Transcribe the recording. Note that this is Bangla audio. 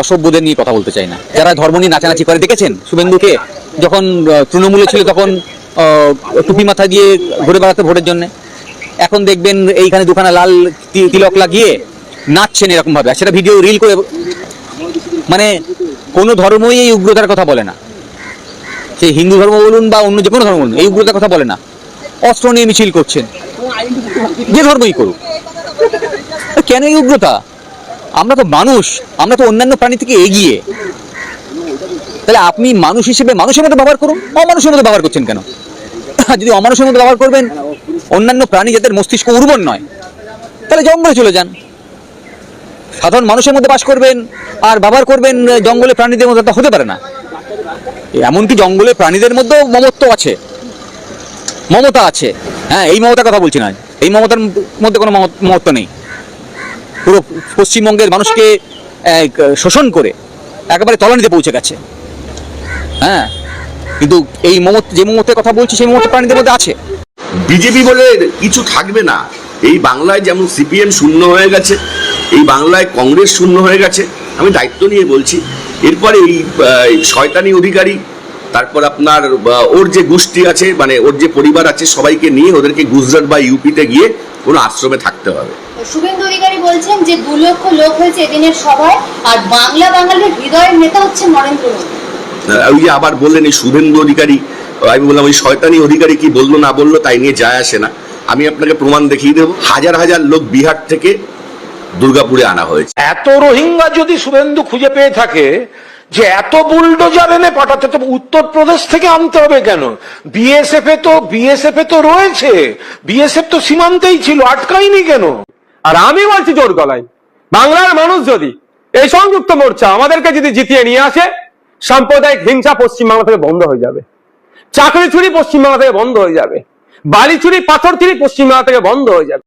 অসভ্যদের নিয়ে কথা বলতে চাই না। যারা ধর্ম নিয়ে নাচানাচি করে, দেখেছেন শুভেন্দুকে? যখন তৃণমূলে ছিল তখন টুপি মাথা দিয়ে ঘুরে বেড়াতে ভোটের জন্য। এখন দেখবেন এইখানে দুখানা লাল তিলক লাগিয়ে নাচছেন এরকম ভাবে আর সেটা ভিডিও রিল করে মানে কোনো ধর্মই এই উগ্রতার কথা বলে না। সে হিন্দু ধর্ম বলুন বা অন্য যে কোনো ধর্ম বলুন, এই উগ্রতার কথা বলে না। অস্ত্র নিয়ে মিছিল করছেন। যে ধর্মই করুক। কেন এই উগ্রতা? আমরা তো মানুষ, আমরা তো অন্যান্য প্রাণী থেকে এগিয়ে। তাহলে আপনি মানুষ হিসেবে মানুষের মতো ব্যবহার করুন, অমানুষের মতো ব্যবহার করছেন কেন? যদি অমানুষের মতো ব্যবহার করবেন, অন্যান্য প্রাণী যাদের মস্তিষ্ক উর্বর নয়, তাহলে জঙ্গলে চলে যান। সাধারণ মানুষের মধ্যে বাস করবেন, আর ব্যবহার করবেন জঙ্গলে প্রাণীদের মধ্যে হতে পারে না। এমনকি জঙ্গলে প্রাণীদের মধ্যেও মমত্ব আছে। মমতা আছে। হ্যাঁ এই মমতার কথা বলছি না এই মমতার মধ্যে কোনো মমত- মমত্ব নেই। পুরো পশ্চিমবঙ্গের মানুষকে শোষণ করে একেবারে তলানিতে পৌঁছে গেছে। হ্যাঁ? কিন্তু এই মমত, যে মমতের কথা বলছি, সেই মমত প্রাণীদের মধ্যে আছে। বিজেপি বলে কিছু থাকবে না। এই বাংলায় যেমন সিপিএম শূন্য হয়ে গেছে, এই বাংলায় কংগ্রেস শূন্য হয়ে গেছে, আমি দায়িত্ব নিয়ে বলছি। এরপরে এই শয়তানি অধিকারী তারপর আপনার ওর যে গোষ্ঠী আছে মানে ওর যে পরিবার আছে সবাইকে নিয়ে ওদেরকে গুজরাট বা ইউপিতে গিয়ে কোনো আশ্রমে থাকতে হবে। শুভেন্দু অধিকারী বলছেন যে দু লক্ষ লোক হয়েছে এদিনের সভায় আর বাংলা বাঙালির হৃদয়ের নেতা হচ্ছে নরেন্দ্র মোদী। ওই যে আবার বললেন এই শুভেন্দু অধিকারী আমি বললাম ওই শয়তানি অধিকারী কি বলল না বলল তাই নিয়ে যায় আসে না। আমি আপনাকে প্রমাণ দেখিয়ে দেবো হাজার হাজার লোক বিহার থেকে দুর্গাপুরে আনা হয়েছে। এত রোহিঙ্গা যদি শুভেন্দু খুঁজে পেয়ে থাকে যে এত বুলডোজার এনে পাঠাতে, তো উত্তরপ্রদেশ থেকে আনতে হবে কেন? বিএসএফ এ তো বিএসএফ এ তো রয়েছে। বিএসএফ তো সীমান্তেই ছিল, আটকায়নি কেন? আর আমি বলছি জোর গলায়, বাংলার মানুষ যদি এই সংযুক্ত মোর্চা আমাদেরকে যদি জিতিয়ে নিয়ে আসে, সাম্প্রদায়িক হিংসা পশ্চিমবাংলা থেকে বন্ধ হয়ে যাবে। চাকরি চুরি পশ্চিমবাংলা থেকে বন্ধ হয়ে যাবে। বাড়ি চুরি পাথর চুরি পশ্চিমবাংলা থেকে বন্ধ হয়ে যাবে।